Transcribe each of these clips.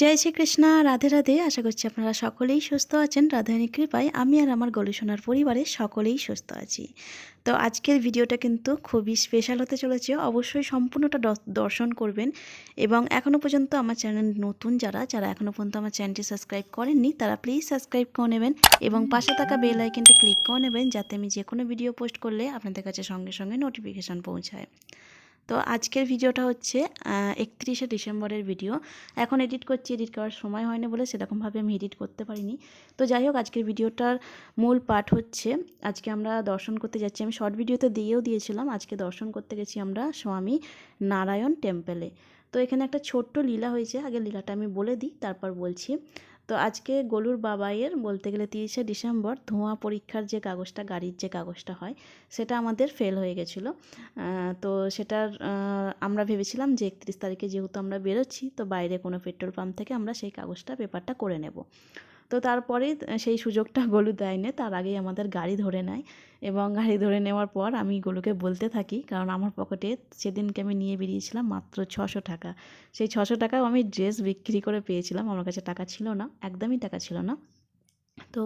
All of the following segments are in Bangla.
জয় শ্রীকৃষ্ণ, রাধে রাধে। আশা করছি আপনারা সকলেই সুস্থ আছেন। রাধারানী কৃপায় আমি আর আমার গলুসোনার পরিবারে সকলেই সুস্থ আছি। তো আজকের ভিডিওটা কিন্তু খুবই স্পেশাল হতে চলেছে। অবশ্যই সম্পূর্ণটা দর্শন করবেন এবং এখনও পর্যন্ত আমার চ্যানেল নতুন যারা যারা এখনও পর্যন্ত আমার চ্যানেলটি সাবস্ক্রাইব করেননি, তারা প্লিজ সাবস্ক্রাইব করে নেবেন এবং পাশে থাকা বেল আইকনটি ক্লিক করে নেবেন, যাতে আমি যে কোনো ভিডিও পোস্ট করলে আপনাদের কাছে সঙ্গে সঙ্গে নোটিফিকেশান পৌঁছায়। তো আজকের ভিডিওটা হচ্ছে একত্রিশে ডিসেম্বরের ভিডিও। এখন এডিট করছি, এডিট করার সময় হয়নি বলে সেরকমভাবে আমি এডিট করতে পারিনি। তো যাই হোক, আজকের ভিডিওটার মূল পাঠ হচ্ছে, আজকে আমরা দর্শন করতে যাচ্ছি। আমি শর্ট ভিডিওতে দিয়েও দিয়েছিলাম, আজকে দর্শন করতে গেছি আমরা স্বামী নারায়ণ টেম্পেলে। তো এখানে একটা ছোট্ট লীলা হয়েছে, আগে লীলাটা আমি বলে দিই, তারপর বলছি। তো আজকে গলুর বাবাইয়ের বলতে গেলে তিরিশে ডিসেম্বর ধোঁয়া পরীক্ষার যে কাগজটা, গাড়ির যে কাগজটা হয়, সেটা আমাদের ফেল হয়ে গেছিল। তো সেটার আমরা ভেবেছিলাম যে একত্রিশ তারিখে যেহেতু আমরা বেরোচ্ছি, তো বাইরে কোনো পেট্রোল পাম্প থেকে আমরা সেই কাগজটা, পেপারটা করে নেব। তো তারপরে সেই সুযোগটা গলু দেয়নি। তার আগেই আমাদের গাড়ি ধরে নেয় এবং গাড়ি ধরে নেওয়ার পর আমি গলুকে বলতে থাকি, কারণ আমার পকেটে সেদিনকে আমি নিয়ে বেরিয়েছিলাম মাত্র ছশো টাকা। সেই ছশো টাকাও আমি ড্রেস বিক্রি করে পেয়েছিলাম। আমার কাছে টাকা ছিল না, একদমই টাকা ছিল না। তো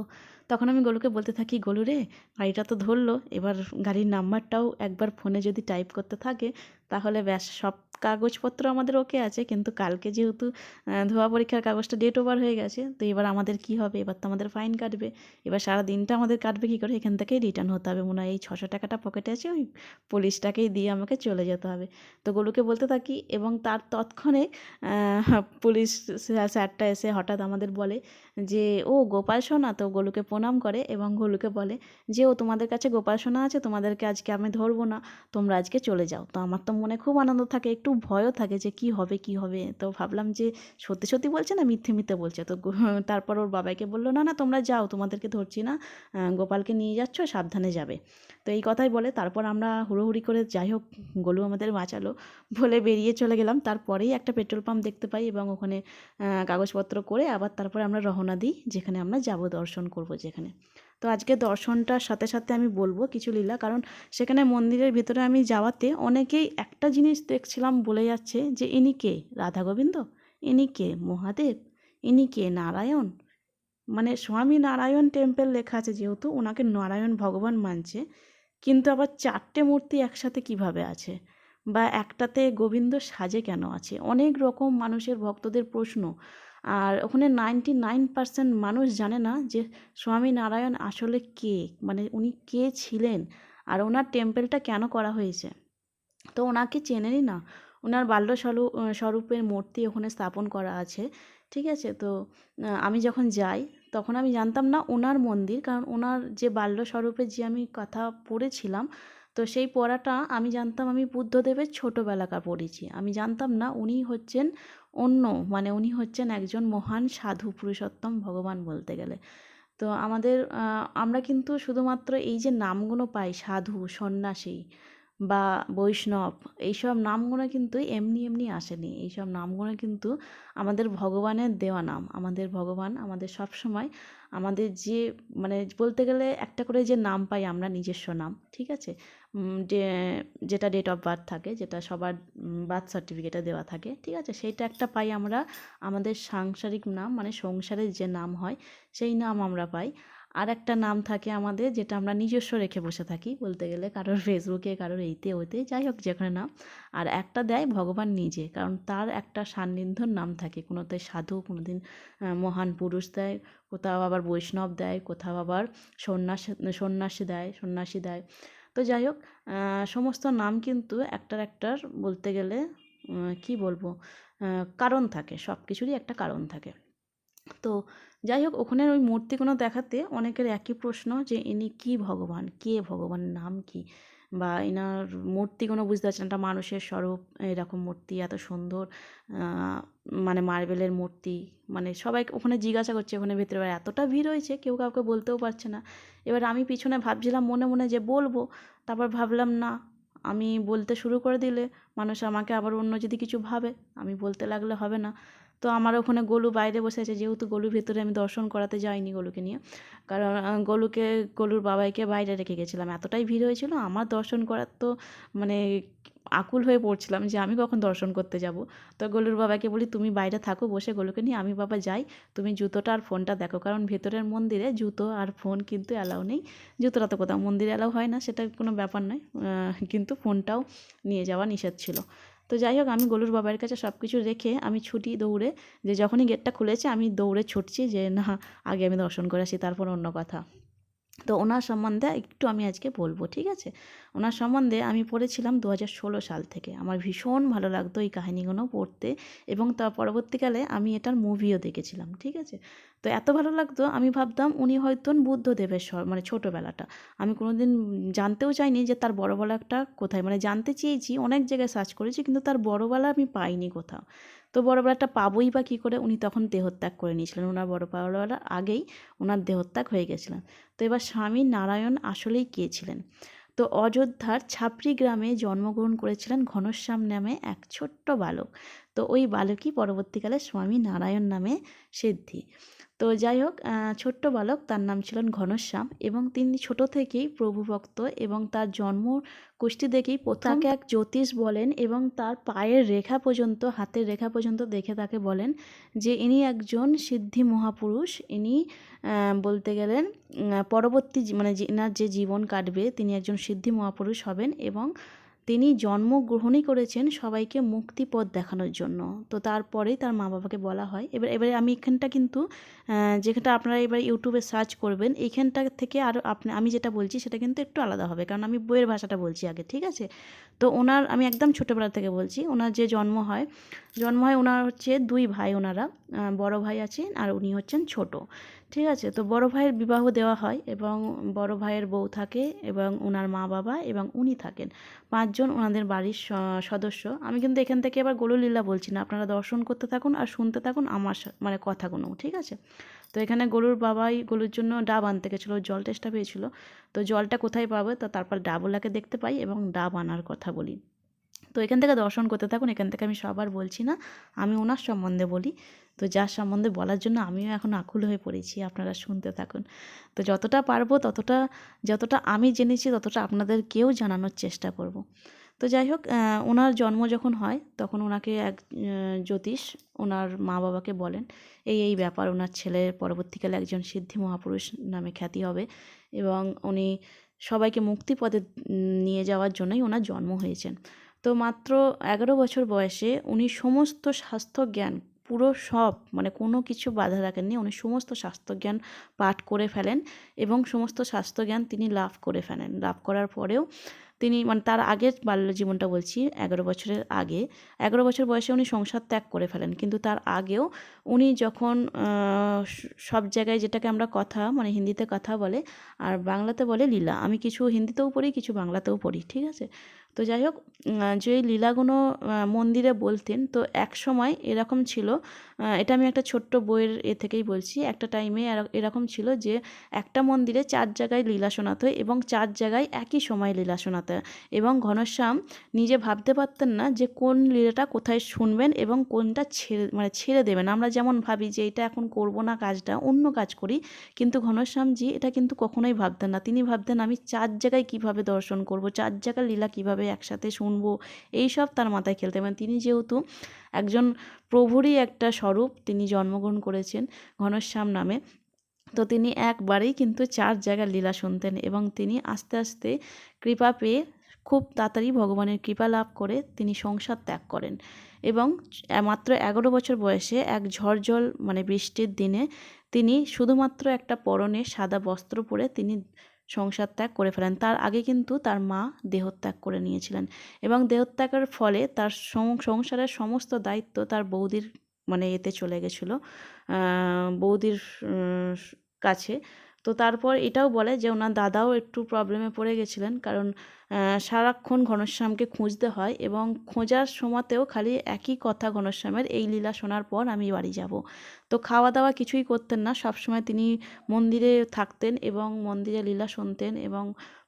তখন আমি গলুকে বলতে থাকি, গলু রে, গাড়িটা তো ধরলো, এবার গাড়ির নাম্বারটাও একবার ফোনে যদি টাইপ করতে থাকে, তাহলে ব্যাস, সব কাগজপত্র আমাদের ওকে আছে, কিন্তু কালকে যেহেতু ধোয়া পরীক্ষার কাগজটা ডেট ওভার হয়ে গেছে, তো এবার আমাদের কি হবে? এবার তো আমাদের ফাইন কাটবে। এবার সারা দিনটা আমাদের কাটবে কী করে? এখান থেকেই রিটার্ন হতে হবে। মনে হয় এই ছশো টাকাটা পকেটে আছে, ওই পুলিশটাকেই দিয়ে আমাকে চলে যেতে হবে। তো গলুকে বলতে থাকি, এবং তার তৎক্ষণে পুলিশ স্যার- স্যারটা এসে হঠাৎ আমাদের বলে যে, ও গোপাল সোনা? তো গোলুকে প্রণাম করে এবং গোলুকে বলে যে, ও তোমাদের কাছে গোপাল সোনা আছে, তোমাদেরকে আজকে আমি ধরবো না, তোমরা আজকে চলে যাও। তো আমার তো মনে খুব আনন্দ থাকে, একটু ভয়ও থাকে যে কি হবে কি হবে? তো ভাবলাম যে সত্যি সত্যি বলছে না, মিথ্যে মিথ্যে বলছে। তো তারপর ওর বাবাকে বলল, না না, তোমরা যাও, তোমাদেরকে ধরছি না। গোপালকে নিয়ে যাচ্ছ, সাবধানে যাবে। তো এই কথাই বলে, তারপর আমরা হুড়োহুড়ি করে যাই হোক, গোলু আমাদের বাঁচালো বলে বেরিয়ে চলে গেলাম। তারপরেই একটা পেট্রোল পাম্প দেখতে পাই এবং ওখানে কাগজপত্র করে আবার তারপরে আমরা রওনা দিই, যেখানে আমরা যাব দর্শন করব যেখানে। তো আজকে দর্শনটার সাথে সাথে আমি বলব কিছু লীলা। কারণ সেখানে মন্দিরের ভিতরে আমি যাওয়াতে অনেকেই একটা জিনিস দেখছিলাম বলে যাচ্ছে যে, ইনি কে? রাধা গোবিন্দ? ইনি কে? মহাদেব? ইনি কে? নারায়ণ? মানে স্বামী নারায়ণ টেম্পল লেখা আছে যেহেতু, ওনাকে নারায়ণ ভগবান মানছে। কিন্তু আবার চারটে মূর্তি একসাথে কীভাবে আছে? বা একটাতে গোবিন্দ সাজে কেন আছে? অনেক রকম মানুষের ভক্তদের প্রশ্ন। আর ওখানে নাইনটি নাইন পার্সেন্ট মানুষ জানে না যে স্বামী নারায়ণ আসলে কে? মানে উনি কে ছিলেন? আর ওনার টেম্পেলটা কেন করা হয়েছে? তো ওনাকে চেনেনই না। ওনার বাল্য স্বরূপ স্বরূপের মূর্তি ওখানে স্থাপন করা আছে, ঠিক আছে? তো আমি যখন যাই, তখন আমি জানতাম না ওনার মন্দির, কারণ ওনার যে বাল্য স্বরূপের যে আমি কথা পড়েছিলাম তো সেই পড়াটা আমি জানতাম আমি বুদ্ধদেবের ছোটোবেলাকার পড়েছি। আমি জানতাম না উনি হচ্ছেন অন্য মানে উনি হচ্ছেন একজন মহান সাধু পুরুষোত্তম ভগবান বলতে গেলে। তো আমাদের আমরা কিন্তু শুধুমাত্র এই যে নামগুলো পাই সাধু, সন্ন্যাসী বা বৈষ্ণব, এইসব নামগুলো কিন্তু এমনি এমনি আসেনি। এইসব নামগুলো কিন্তু আমাদের ভগবানের দেওয়া নাম। আমাদের ভগবান আমাদের সব সময় আমাদের যে মানে বলতে গেলে একটা করে যে নাম পাই আমরা নিজস্ব নাম, ঠিক আছে? যে, যেটা ডেট অফ বার্থ থাকে, যেটা সবার বার্থ সার্টিফিকেটে দেওয়া থাকে, ঠিক আছে? সেইটা একটা পাই আমরা। আমাদের সাংসারিক নাম মানে সংসারের যে নাম হয়, সেই নাম আমরা পাই। আর একটা নাম থাকে আমাদের যেটা আমরা নিজস্ব রেখে বসে থাকি বলতে গেলে, কারোর ফেসবুকে, কারোর এইতে, ওইতে, যাই হোক যেখানে নাম। আর একটা দেয় ভগবান নিজে, কারণ তার একটা সান্নিধ্যর নাম থাকে। কোনোতে সাধু কোনো দিন মহান পুরুষ দেয়, কোথাও আবার বৈষ্ণব দেয়, কোথাও আবার সন্ন্যাসী সন্ন্যাসী দেয় সন্ন্যাসী দেয়। তো যাই হোক সমস্ত নাম কিন্তু একটার একটার বলতে গেলে কি বলব কারণ থাকে সব কিছুরই একটা কারণ থাকে। তো যাই হোক ওখানে ওই মূর্তিগুলো দেখাতে অনেকের একই প্রশ্ন যে, ইনি কী ভগবান? কে ভগবানের নাম কি? বা এনার মূর্তিগুলো বুঝতে পারছেন একটা মানুষের স্বরূপ, এরকম মূর্তি এত সুন্দর মানে মার্বেলের মূর্তি মানে সবাই ওখানে জিজ্ঞাসা করছে, ওখানে ভেতরে এতটা ভিড় হয়েছে? কেউ কাউকে বলতেও পারছে না। এবার আমি পিছনে ভাবছিলাম, মনে মনে যে, বলব। তারপর ভাবলাম, না, আমি বলতে শুরু করে দিলে মানুষ আমাকে আবার অন্য যদি কিছু ভাবে, আমি বলতে লাগলে হবে না। তো আমার ওখানে গোলু বাইরে বসে আছে, যেহেতু গোলু ভেতরে আমি দর্শন করাতে যাইনি গোলুকে নিয়ে। কারণ গোলুকে, গোলুর বাবাইকে বাইরে রেখে গেছিলাম। এতটাই ভিড় হয়েছিল, আমার দর্শন করার তো মানে আকুল হয়ে পড়ছিলাম যে আমি কখন দর্শন করতে যাব। তো গোলুর বাবাকে বলি, তুমি বাইরে থাকো, বসে গোলুকে নিয়ে, আমি বাবা যাই। তুমি জুতোটা আর ফোনটা দেখো, কারণ ভেতরের মন্দিরে জুতো আর ফোন কিন্তু অ্যালাউ নেই। জুতোটা তো কোথাও মন্দিরে অ্যালাউ হয় না, সেটা কোনো ব্যাপার নয়। কিন্তু ফোনটাও নিয়ে যাওয়া নিষেধ ছিল। তো যাই হোক, আমি গোলুর বাবার কাছে সব কিছু রেখে আমি ছুটি দৌড়ে, যে যখনই গেটটা খুলেছে আমি দৌড়ে ছুটছি যে, না, আগে আমি দর্শন করে আসি তারপর অন্য কথা। তো ওনার সম্বন্ধে একটু আমি আজকে বলব, ঠিক আছে? ওনার সম্বন্ধে আমি পড়েছিলাম দু হাজার ষোলো সাল থেকে। আমার ভীষণ ভালো লাগতো এই কাহিনিগুলো পড়তে এবং তার পরবর্তীকালে আমি এটার মুভিও দেখেছিলাম, ঠিক আছে? তো এত ভালো লাগতো, আমি ভাবতাম উনি হয়তো বুদ্ধদেবের স্বর মানে ছোটোবেলাটা। আমি কোনোদিন জানতেও চাইনি যে তার বড়বেলাটা কোথায়। মানে জানতে চেয়েছি, অনেক জায়গায় সার্চ করেছি, কিন্তু তার বড়বেলা আমি পাইনি কোথাও। তো বড় বড়বেলাটা পাবোই বা কী করে উনি তখন দেহত্যাগ করে নিয়েছিলেন। ওনার বড় পাওয়ালা আগেই ওনার দেহত্যাগ হয়ে গেছিলেন। তো এবার স্বামী নারায়ণ আসলেই কে ছিলেন? তো অযোধ্যার ছাপড়ি গ্রামে জন্মগ্রহণ করেছিলেন ঘনশ্যাম নামে এক ছোট্ট বালক। তো ওই বালকই পরবর্তীকালে স্বামী নারায়ণ নামে সিদ্ধি। তো যাই হোক ছোট্ট বালক তার নাম ছিলেন ঘনশ্যাম এবং তিনি ছোট থেকেই প্রভুভক্ত এবং তার জন্ম কুষ্টি দেখেই তাকে এক জ্যোতিষ বলেন এবং তার পায়ের রেখা পর্যন্ত হাতের রেখা পর্যন্ত দেখে তাকে বলেন যে ইনি একজন সিদ্ধি মহাপুরুষ। ইনি বলতে গেলেন পরবর্তী মানে এনার যে জীবন কাটবে তিনি একজন সিদ্ধি মহাপুরুষ হবেন এবং তিনি জন্মগ্রহণই করেছেন সবাইকে মুক্তিপথ দেখানোর জন্য। তো তারপরেই তার মা বাবাকে বলা হয়। এবার, এবারে আমি এখানটা কিন্তু যেখানটা আপনারা এবার ইউটিউবে সার্চ করবেন এইখানটা থেকে আরও আপনি, আমি যেটা বলছি সেটা কিন্তু একটু আলাদা হবে, কারণ আমি বইয়ের ভাষাটা বলছি আগে, ঠিক আছে? তো ওনার, আমি একদম ছোটোবেলা থেকে বলছি, ওনার যে জন্ম হয় জন্ম হয় ওনার হচ্ছে দুই ভাই ওনারা বড় ভাই আছেন আর উনি হচ্ছেন ছোট। ঠিক আছে, তো বড় ভাইয়ের বিবাহ দেওয়া হয় এবং বড় ভাইয়ের বউ থাকে এবং ওনার মা বাবা এবং উনি থাকেন। পাঁচজন ওনাদের বাড়ির সদস্য। আমি কিন্তু এখান থেকে এবার গোলুলীলা বলছি না, আপনারা দর্শন করতে থাকুন আর শুনতে থাকুন আমার মানে কথাগুলো, ঠিক আছে? তো এখানে গরুর বাবাই গরুর জন্য ডাব আনতে গেছিল, জল টেস্টটা পেয়েছিল। তো জলটা কোথায় পাবে? তো তারপর ডাবওয়ালাকে দেখতে পাই এবং ডাব আনার কথা বলি। তো এখান থেকে দর্শন করতে থাকুন, এখান থেকে আমি সবার বলছি না, আমি ওনার সম্বন্ধে বলি। তো যার সম্বন্ধে বলার জন্য আমিও এখন আকুল হয়ে পড়েছি, আপনারা শুনতে থাকুন। তো যতটা পারব ততটা, যতটা আমি জেনেছি ততটা আপনাদেরকেও জানানোর চেষ্টা করব। তো যাই হোক ওনার জন্ম যখন হয় তখন ওনাকে এক জ্যোতিষ ওনার মা বাবাকে বলেন, এই এই ব্যাপার, ওনার ছেলের পরবর্তীকালে একজন সিদ্ধি মহাপুরুষ নামে খ্যাতি হবে। এবং উনি সবাইকে মুক্তিপদে নিয়ে যাওয়ার জন্যই ওনার জন্ম হয়েছেন। তো মাত্র এগারো বছর বয়সে উনি সমস্ত স্বাস্থ্য জ্ঞান পুরো সব মানে কোনো কিছু বাধা রাখেননি। উনি সমস্ত স্বাস্থ্যজ্ঞান পাঠ করে ফেলেন এবং সমস্ত স্বাস্থ্যজ্ঞান তিনি লাভ করে ফেলেন। লাভ করার পরেও তিনি মানে তার আগের বাল্য জীবনটা বলছি, এগারো বছরের আগে, এগারো বছর বয়সে উনি সংসার ত্যাগ করে ফেলেন। কিন্তু তার আগেও উনি যখন সব জায়গায় যেটাকে আমরা কথা মানে হিন্দিতে কথা বলে, আর বাংলাতে বলে লীলা। আমি কিছু হিন্দিতেও পড়ি, কিছু বাংলাতেও পড়ি, ঠিক আছে? তো যাই হোক যে এই লীলাগুলো মন্দিরে বলতেন তো এক সময় এরকম ছিল এটা আমি একটা ছোট্ট বইয়ের এ থেকেই বলছি। একটা টাইমে এরকম ছিল যে, একটা মন্দিরে চার জায়গায় লীলা শোনাতে হয় এবং চার জায়গায় একই সময় লীলা শোনাতে হয় এবং ঘনশ্যাম নিজে ভাবতে পারতেন না যে, কোন লীলাটা কোথায় শুনবেন এবং কোনটা ছেড়ে মানে ছেড়ে দেবেন। আমরা যেমন ভাবি যে, এটা এখন করব না কাজটা, অন্য কাজ করি। কিন্তু ঘনশ্যামজি এটা কিন্তু কখনোই ভাবতেন না। তিনি ভাবতেন, আমি চার জায়গায় কীভাবে দর্শন করব? চার জায়গার লীলা কীভাবে একসাথে শুনব? এই সব তার মাথায় খেলতে। এবং তিনি যেহেতু একজন প্রভুরই একটা স্বরূপ তিনি জন্মগ্রহণ করেছেন ঘনশ্যাম নামে। তো তিনি একবারেই কিন্তু চার জায়গার লীলা শুনতেন এবং তিনি আস্তে আস্তে কৃপা পেয়ে খুব তাড়াতাড়ি ভগবানের কৃপা লাভ করে তিনি সংসার ত্যাগ করেন এবং মাত্র এগারো বছর বয়সে এক ঝড় জল মানে বৃষ্টির দিনে তিনি শুধুমাত্র একটা পরনে সাদা বস্ত্র পরে তিনি সংসার ত্যাগ করে ফেলেন। তার আগে কিন্তু তার মা দেহত্যাগ করে নিয়েছিলেন এবং দেহত্যাগের ফলে তার সংসারের সমস্ত দায়িত্ব তার বৌদির মানে এতে চলে গেছিল। বৌদির কাছে। তো তারপর এটাও বলে যে, ওনার দাদাও একটু প্রবলেমে পড়ে গেছিলেন। কারণ সারাক্ষণ ঘনশ্যামকে খুঁজতে হয় এবং খোঁজার সময়তেও খালি একই কথা ঘনশ্যামের, এই লীলা শোনার পর আমি বাড়ি যাব। তো খাওয়া দাওয়া কিছুই করতেন না। সবসময় তিনি মন্দিরে থাকতেন এবং মন্দিরে লীলা শুনতেন এবং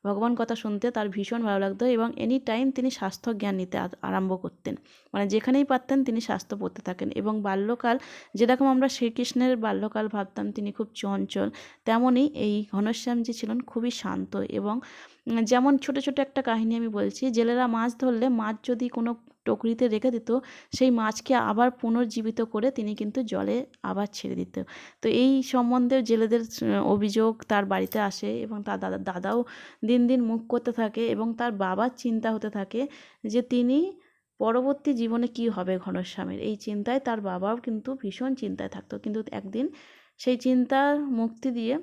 ভগবান কথা শুনতে তার ভীষণ ভালো লাগতো এবং এনি টাইম তিনি স্বাস্থ্য জ্ঞান নিতে আরম্ভ করতেন। মানে যেখানেই পারতেন তিনি স্বাস্থ্য পড়তে থাকেন এবং বাল্যকাল, যেরকম আমরা শ্রীকৃষ্ণের বাল্যকাল ভাবতাম তিনি খুব চঞ্চল, তেমনই এই ঘনশ্যামজি ছিলেন খুবই শান্ত এবং যেমন ছোট ছোট একটা কাহিনী আমি বলছি, জেলেরা মাছ ধরলে মাছ যদি কোনো টকরিতে রেখে দিত, সেই মাছকে আবার পুনর্জীবিত করে তিনি কিন্তু জলে আবার ছেড়ে দিত। তো এই সম্বন্ধে জেলেদের অভিযোগ তার বাড়িতে আসে এবং তার দাদা, দাদাও দিন দিন মুখ করতে থাকে এবং তার বাবার চিন্তা হতে থাকে যে তিনি পরবর্তী জীবনে কি হবে ঘনশ্যামের। এই চিন্তায় তার বাবাও কিন্তু ভীষণ চিন্তায় থাকতো। কিন্তু একদিন সেই চিন্তার মুক্তি দিয়ে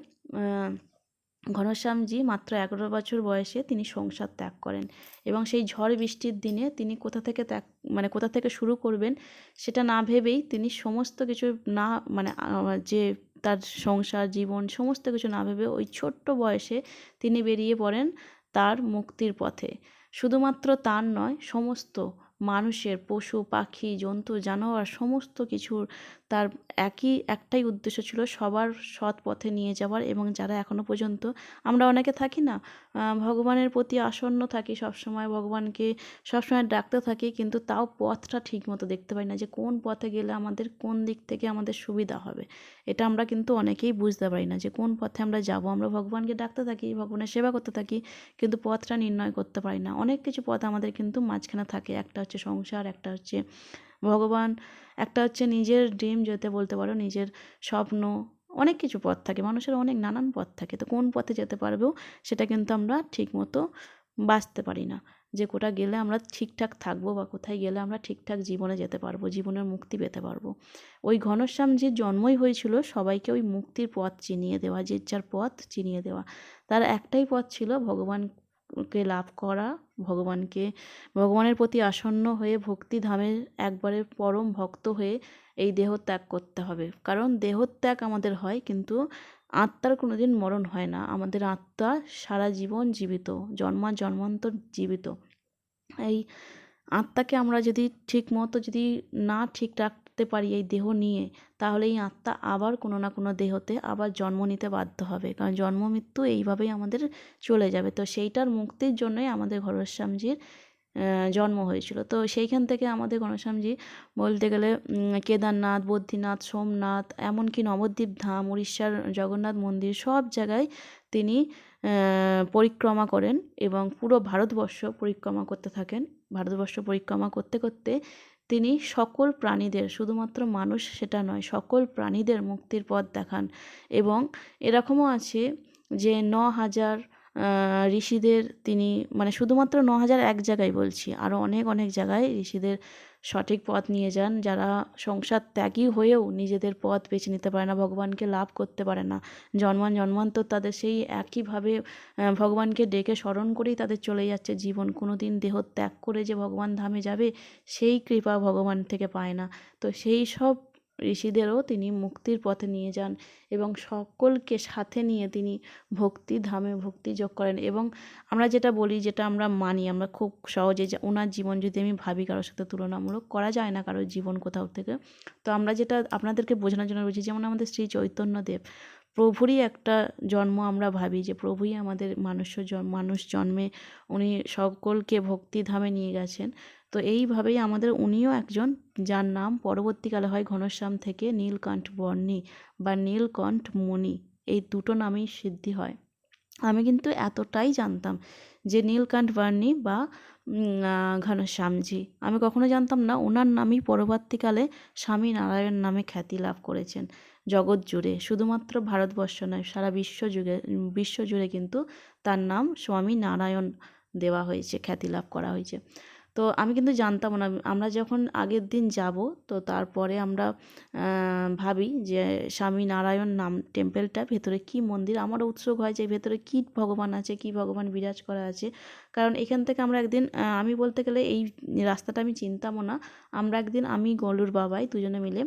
ঘনশ্যামজি মাত্র এগারো বছর বয়সে তিনি সংসার ত্যাগ করেন এবং সেই ঝড় বৃষ্টির দিনে তিনি কোথা থেকে ত্যাগ মানে কোথা থেকে শুরু করবেন সেটা না ভেবেই তিনি সমস্ত কিছু না মানে যে তার সংসার, জীবন সমস্ত কিছু না ভেবে ওই ছোট্ট বয়সে তিনি বেরিয়ে পড়েন তার মুক্তির পথে। শুধুমাত্র তার নয়, সমস্ত মানুষের, পশু, পাখি, জন্তু, জানোয়ার, সমস্ত কিছুর তার একই, একটাই উদ্দেশ্য ছিল সবার সৎ পথে নিয়ে যাওয়ার এবং যারা এখনও পর্যন্ত আমরা অনেকে থাকি না ভগবানের প্রতি আসন্ন থাকি, সবসময় ভগবানকে সবসময় ডাকতে থাকি কিন্তু তাও পথটা ঠিক মতো দেখতে পাই না যে কোন পথে গেলে আমাদের কোন দিক থেকে আমাদের সুবিধা হবে। এটা আমরা কিন্তু অনেকেই বুঝতে পারি না যে কোন পথে আমরা যাব। আমরা ভগবানকে ডাকতে থাকি, ভগবানের সেবা করতে থাকি কিন্তু পথটা নির্ণয় করতে পারি না। অনেক কিছু পথ আমাদের কিন্তু মাঝখানে থাকে। একটা হচ্ছে সংসার, একটা হচ্ছে ভগবান একটা হচ্ছে নিজের ড্রিম যেতে বলতে পারো, নিজের স্বপ্ন, অনেক কিছু পথ থাকে, মানুষের অনেক নানান পথ থাকে। তো কোন পথে যেতে পারবেও সেটা কিন্তু আমরা ঠিকমতো বাঁচতে পারি না। যে কোটা গেলে আমরা ঠিকঠাক থাকব বা কোথায় গেলে আমরা ঠিকঠাক জীবনে যেতে পারব, জীবনের মুক্তি পেতে পারব। ওই ঘনশ্যাম যে জন্মই হয়েছিল, সবাইকে ওই মুক্তির পথ চিনিয়ে দেওয়া, যে যার পথ চিনিয়ে দেওয়া, তার একটাই পথ ছিল ভগবানকে লাভ করা? ভগবানকে, ভগবানের প্রতি আসন্ন হয়ে ভক্তি ধামে একবারে পরম ভক্ত হয়ে এই দেহ ত্যাগ করতে হবে। কারণ দেহত্যাগ আমাদের হয়, কিন্তু আত্মার কোনোদিন মরণ হয় না। আমাদের আত্মা সারা জীবন জীবিত, জন্মা জন্মান্তর জীবিত। এই আত্মাকে আমরা যদি ঠিক মতো যদি না ঠিক রাখতে পারি এই দেহ নিয়ে তাহলে এই আত্মা আবার কোনো না কোনো দেহতে আবার জন্ম নিতে বাধ্য হবে। কারণ জন্ম মৃত্যু এইভাবেই আমাদের চলে যাবে। তো সেইটার মুক্তির জন্যই আমাদের ঘনশ্যামজির আহ, জন্ম হয়েছিল। তো সেইখান থেকে আমাদের ঘনশ্যামজি বলতে গেলে কেদারনাথ বদ্রীনাথ সোমনাথ এমনকি নবদ্বীপ ধাম উড়িষ্যার জগন্নাথ মন্দির সব জায়গায় তিনি পরিক্রমা করেন এবং পুরো ভারতবর্ষ পরিক্রমা করতে থাকেন। ভারতবর্ষ পরিক্রমা করতে করতে তিনি সকল প্রাণীদের, শুধুমাত্র মানুষ সেটা নয়, সকল প্রাণীদের মুক্তির পথ দেখান। এবং এরকমও আছে যে ন হাজার ঋষিদের তিনি মানে শুধুমাত্র ন হাজার এক জায়গায় বলছি আরও অনেক অনেক জায়গায় ঋষিদের সঠিক পথ নিয়ে যান, যারা সংসার ত্যাগী হয়েও নিজেদের পথ বেছে নিতে পারে না, ভগবানকে লাভ করতে পারে না। জন্মান জন্মান্তর তাদের সেই একইভাবে ভগবানকে ডেকে স্মরণ করেই তাদের চলে যাচ্ছে জীবন। কোনো দিন দেহ ত্যাগ করে যে ভগবান ধামে যাবে, সেই কৃপা ভগবান থেকে পায় না। তো সেই সব ঋষিদেরও তিনি মুক্তির পথে নিয়ে যান এবং সকলকে সাথে নিয়ে তিনি ভক্তি ধামে ভক্তি যোগ করেন এবং আমরা যেটা বলি, যেটা আমরা মানি, আমরা খুব সহজে যে ওনার জীবন যদি আমি ভাবি কারোর সাথে তুলনামূলক, করা যায় না কারোর জীবন কোথাও থেকে। তো আমরা যেটা আপনাদেরকে বোঝানোর জন্য বলছি, যেমন আমাদের শ্রী চৈতন্যদেব প্রভুরই একটা জন্ম আমরা ভাবি যে প্রভুই আমাদের মানুষ জন- মানুষ জন্মে উনি সকলকে ভক্তিধামে নিয়ে গেছেন। তো এইভাবেই আমাদের উনিও একজন, যার নাম পরবর্তীকালে হয় ঘনশ্যাম থেকে নীলকণ্ঠ বর্ণী বা নীলকণ্ঠ মণি। এই দুটো নামেই সিদ্ধি হয়। আমি কিন্তু এতটাই জানতাম যে নীলকণ্ঠ বার্নি বা ঘনশ্যামজি। আমি কখনো জানতাম না ওনার নামই পরবর্তীকালে স্বামী নারায়ণ নামে খ্যাতি লাভ করেছেন। জগৎ জুড়ে। শুধুমাত্র ভারতবর্ষ নয়, সারা বিশ্ব যুগে, বিশ্ব জুড়ে কিন্তু তার নাম স্বামী নারায়ণ দেওয়া হয়েছে, খ্যাতি লাভ করা হয়েছে। তো আমি কিন্তু জানতাম না, আমরা যখন আগের দিন যাব, তো তারপরে আমরা ভাবি যে স্বামী নারায়ণ নাম টেম্পেলটা ভেতরে কি মন্দির? আমারও উৎসুক হয় যে ভেতরে কী ভগবান আছে, কি ভগবান বিরাজ করা আছে। কারণ এখান থেকে আমরা একদিন আমি বলতে গেলে এই রাস্তাটা আমি চিনতামও না। আমরা একদিন আমি, গলুর বাবাই দুজনে মিলে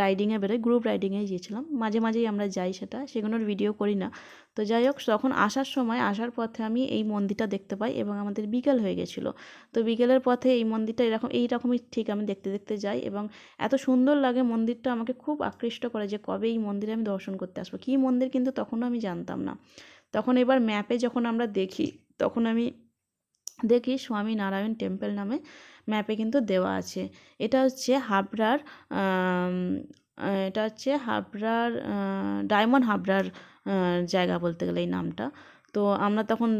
রাইডিংয়ে বেরোই গ্রুপ রাইডিংয়ে গিয়েছিলাম। মাঝে মাঝেই আমরা যাই সেটা, সেগুলোর ভিডিও করি না। তো যাই হোক, তখন আসার সময়, আসার পথে আমি এই মন্দিরটা দেখতে পাই এবং আমাদের বিকেল হয়ে গেছিল। তো বিকেলের পথে এই মন্দিরটা এরকম, এইরকমই ঠিক আমি দেখতে দেখতে যাই এবং এত সুন্দর লাগে মন্দিরটা আমাকে খুব আকৃষ্ট করে যে কবে এই মন্দিরে আমি দর্শন করতে আসব। কী মন্দির কিন্তু তখনও আমি জানতাম না। তখন এবার ম্যাপে যখন আমরা দেখি, তখন আমি দেখি স্বামী নারায়ণ টেম্পল নামে ম্যাপে কিন্তু দেওয়া আছে। এটা হচ্ছে হাবড়ার এটা হচ্ছে হাবড়ার ডায়মন্ড হাবড়ার জায়গা বলতে গেলে এই নামটা। তো আমরা তখন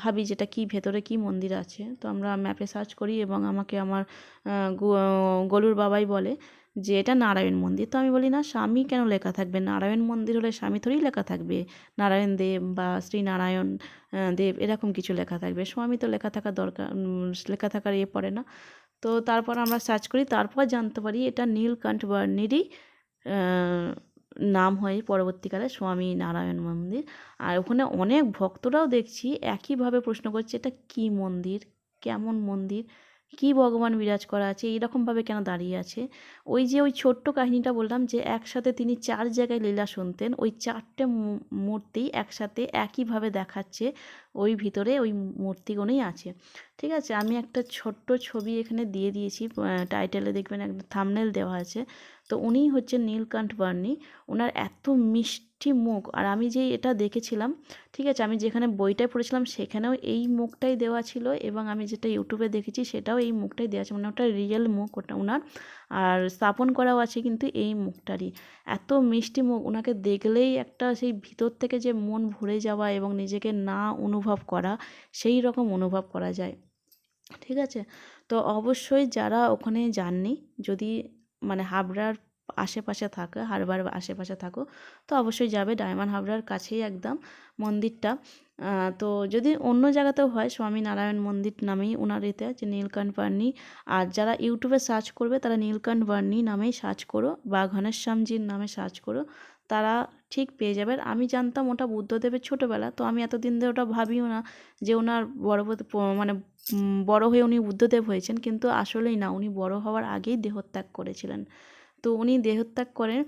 ভাবি যেটা কি ভেতরে কি মন্দির আছে। তো আমরা ম্যাপে সার্চ করি এবং আমাকে আমার গলুর বাবাই বলে যে এটা নারায়ণ মন্দির। তো আমি বলি, না, স্বামী কেন লেখা থাকবে? নারায়ণ মন্দির হলে স্বামী থোড়েই লেখা থাকবে। নারায়ণ দেব বা শ্রী নারায়ণ দেব এরকম কিছু লেখা থাকবে। স্বামী তো লেখা থাকা দরকার লেখা থাকার ইয়ে পড়ে না। তো তারপর আমরা সার্চ করি, তারপর জানতে পারি এটা নীলকণ্ঠ বর্ণেরই নাম হয় পরবর্তীকালে স্বামী নারায়ণ মন্দির। আর ওখানে অনেক ভক্তরাও দেখছি একইভাবে প্রশ্ন করছে, এটা কী মন্দির? কেমন মন্দির? কী ভগবান বিরাজ করা আছে, এইরকমভাবে কেন দাঁড়িয়ে আছে? ওই যে ওই ছোট্ট কাহিনীটা বললাম যে, একসাথে তিনি চার জায়গায় লীলা শুনতেন, ওই চারটে মূর্তি একসাথে একইভাবে দেখাচ্ছে। ওই ভিতরে ওই মূর্তিগুলোই আছে। ঠিক আছে? আমি একটা ছোট্ট ছবি এখানে দিয়ে দিয়েছি। টাইটেলে দেখবেন একটা থামনেল দেওয়া আছে। তো উনিই হচ্ছে নীলকণ্ঠ বার্নি। ওনার এত মিষ্টি মুখ। আর আমি যে এটা দেখেছিলাম, ঠিক আছে? আমি যেখানে বইটায় পড়েছিলাম, সেখানেও এই মুখটাই দেওয়া ছিল এবং আমি যেটা ইউটিউবে দেখেছি, সেটাও এই মুখটাই দেওয়া আছে। মানে ওটা রিয়েল মুখ, ওটা ওনার আর স্থাপন করাও আছে কিন্তু এই মুখটারই। এত মিষ্টি মুখ ওনাকে দেখলেই একটা সেই ভিতর থেকে যে মন ভরে যাওয়া এবং নিজেকে না অনুভব করা, সেই রকম অনুভব করা যায়। ঠিক আছে? তো অবশ্যই যারা ওখানে যাননি, যদি মানে হাবড়ার আশেপাশে থাকে, হারবার আশেপাশে থাকো, তো অবশ্যই যাবে। ডায়মন্ড হাবড়ার কাছেই একদম মন্দিরটা। তো যদি অন্য জায়গাতেও হয় স্বামী নারায়ণ মন্দির নামেই ওনার এতে আছে নীলকণ্ঠ বার্নি। আর যারা ইউটিউবে সার্চ করবে, তারা নীলকণ্ঠ বার্নি নামেই সার্চ করো, বা ঘনেশ্যামজির নামে সার্চ করো, তারা ঠিক পেয়ে যাবে। আমি জানতাম ওটা বুদ্ধদেবের ছোটোবেলা, তো আমি এতদিন ধরে ওটা ভাবিও না যে ওনার বড় মানে বড় হয়ে উনি বুদ্ধদেব হয়েছেন, কিন্তু আসলেই না, উনি বড় হওয়ার আগেই দেহত্যাগ করেছিলেন। তো উনি দেহত্যাগ করেন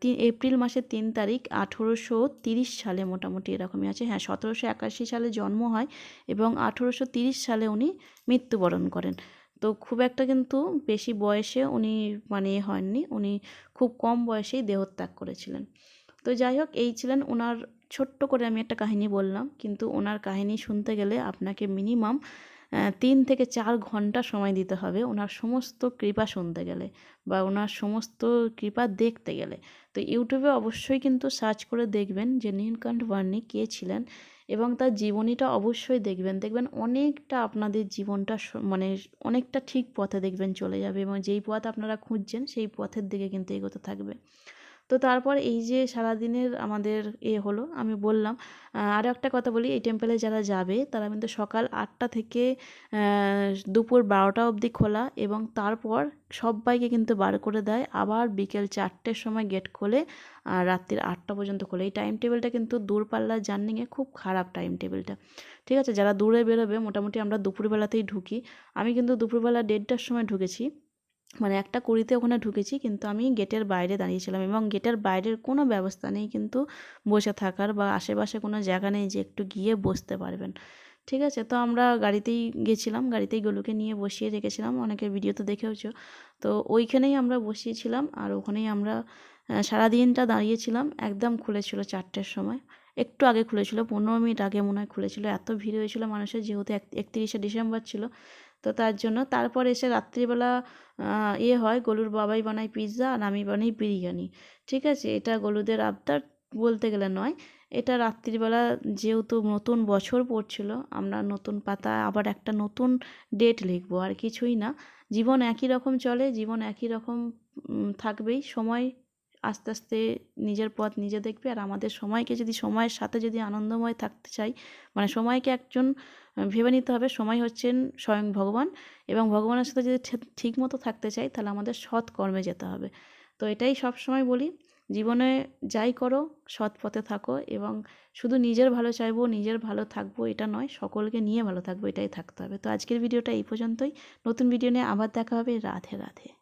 তিন, এপ্রিল মাসের তিন তারিখ আঠেরোশো তিরিশ সালে মোটামুটি এরকমই আছে। হ্যাঁ সতেরোশো একাশি সালে জন্ম হয় এবং আঠেরোশো তিরিশ সালে উনি মৃত্যুবরণ করেন। তো খুব একটা কিন্তু বেশি বয়সে উনি মানে হননি, উনি খুব কম বয়সেই দেহত্যাগ করেছিলেন। তো যাই হোক, এই ছিলেন ওনার ছোট্ট করে আমি একটা কাহিনী বললাম, কিন্তু ওনার কাহিনী শুনতে গেলে আপনাকে মিনিমাম তিন থেকে চার ঘণ্টা সময় দিতে হবে ওনার সমস্ত কৃপা শুনতে গেলে বা ওনার সমস্ত কৃপা দেখতে গেলে। তো ইউটিউবে অবশ্যই কিন্তু সার্চ করে দেখবেন যে নীলকণ্ঠ বার্নি কে ছিলেন এবং তার জীবনীটা অবশ্যই দেখবেন। দেখবেন অনেকটা আপনাদের জীবনটা মানে অনেকটা ঠিক পথে দেখবেন চলে যাবে এবং যেই পথ আপনারা খুঁজছেন সেই পথের দিকে কিন্তু এগোতে থাকবে। তো তারপর এই যে সারাদিনের আমাদের এ হলো, আমি বললাম আরও একটা কথা বলি, এই টেম্পেলে যারা যাবে, তারা কিন্তু সকাল আটটা থেকে দুপুর বারোটা অবধি খোলা এবং তারপর সবাইকে কিন্তু বার করে দেয়। আবার বিকেল চারটের সময় গেট খোলে, আর রাত্রির আটটা পর্যন্ত খোলে। এই টাইম টেবিলটা কিন্তু দূরপাল্লার জার্নিংয়ে খুব খারাপ টাইম টেবিলটা ঠিক আছে? যারা দূরে বেরোবে, মোটামুটি আমরা দুপুরবেলাতেই ঢুকি। আমি কিন্তু দুপুরবেলা দেড়টার সময় ঢুকেছি। মানে একটা কুড়িতে ওখানে ঢুকেছি, কিন্তু আমি গেটের বাইরে দাঁড়িয়েছিলাম এবং গেটের বাইরের কোনো ব্যবস্থা নেই, কিন্তু বসে থাকার বা আশেপাশে কোনো জায়গা নেই যে একটু গিয়ে বসতে পারবেন। ঠিক আছে, তো আমরা গাড়িতেই গেছিলাম, গাড়িতেই গলুকে নিয়ে বসিয়ে রেখেছিলাম, অনেকের ভিডিও তো দেখেওছো তো ওইখানেই আমরা বসিয়েছিলাম আর ওখানেই আমরা সারাদিনটা দাঁড়িয়েছিলাম, একদম খুলেছিল চারটের সময়। একটু আগে খুলেছিল, পনেরো মিনিট আগে মনে হয় খুলেছিল, এত ভিড় হয়েছিল মানুষের, যেহেতু এক, একত্রিশে ডিসেম্বর ছিল। তো তার জন্য তারপর এসে রাত্রিবেলা ইয়ে হয় গলুর বাবাই বানায় পিৎজা আর আমি বানাই বিরিয়ানি। ঠিক আছে? এটা গলুদের আবদার বলতে গেলে নয়। এটা রাত্রিবেলা যেহেতু নতুন বছর পড়ছিল, আমরা নতুন পাতা আবার একটা নতুন ডেট লিখব, আর কিছুই না। জীবন একই রকম চলে, জীবন একই রকম থাকবেই। সময় আস্তে আস্তে নিজের পথ নিজে দেখবে, আর আমাদের সময়কে যদি সময়ের সাথে যদি আনন্দময় থাকতে চাই মানে সময়কে একজন ভেবে নিতে হবে সময় হচ্ছেন স্বয়ং ভগবান এবং ভগবানের সাথে যদি ঠিক মতো থাকতে চাই তাহলে আমাদের সৎ কর্মে যেতে হবে। তো এটাই সব সময় বলি, জীবনে যাই করো, সৎ পথে থাকো এবং শুধু নিজের ভালো চাইব, নিজের ভালো থাকব এটা নয়, সকলকে নিয়ে ভালো থাকব এটাই থাকতে হবে। তো আজকের ভিডিওটা এই পর্যন্তই। নতুন ভিডিও নিয়ে আবার দেখা হবে। রাধে রাধে।